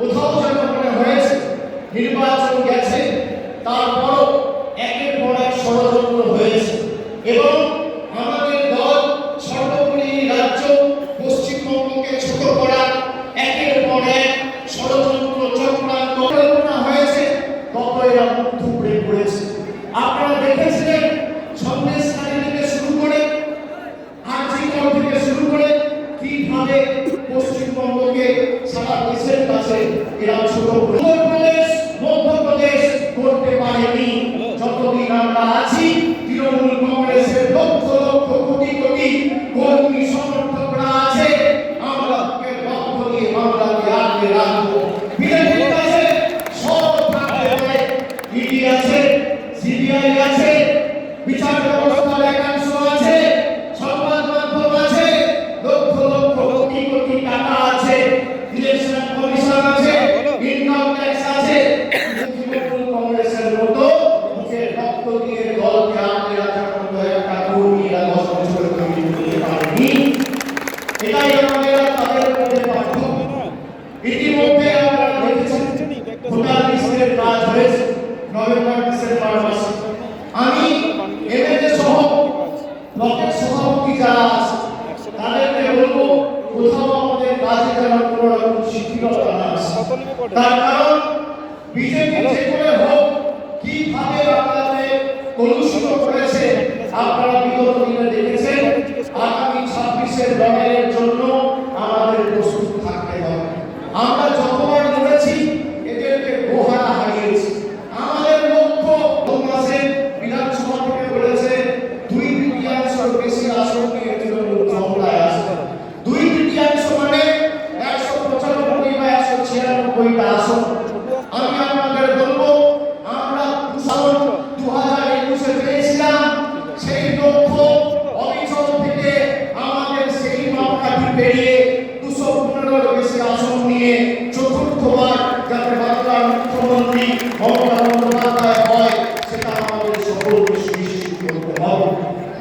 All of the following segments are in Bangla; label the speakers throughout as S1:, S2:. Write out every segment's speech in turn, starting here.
S1: কোথাও যেন মনে হয়েছে নির্বাচন গেছে, তারপরও একের পর এক ষড়যন্ত্র হয়েছে। এবং আমাদের দল সর্বোপরি রাজ্য পশ্চিমবঙ্গকে ছোট করার একের পর এক ষড়যন্ত্র চক্রান্ত হয়েছে তত এরা মুখ থুবড়ে পড়েছে। আপনারা দেখেছেন মধ্যপ্রদেশ মধ্যপ্রদেশ করতে পারেনি। যতদিন আমরা আছি এটাই আমাদের তাদের মধ্যে পার্থক্য। ইতিমধ্যে আমরা দেখেছি, ভোটার লিস্টের কাজ হয়েছে নভেম্বর ডিসেম্বর মাসে। আমি এমএলএ সহ ব্লকের সভাপতি যারা আছে, তাদেরকে বলব, কোথাও আমাদের কাজে যেন কোনো রকম শিথিলতা না আসে। তার কারণ, বিজেপি যে করে হোক, কীভাবে আপনাদের কলুষিত করেছে, আপনারা বিগত দিনে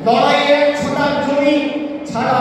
S1: 너라의 초당종이 자라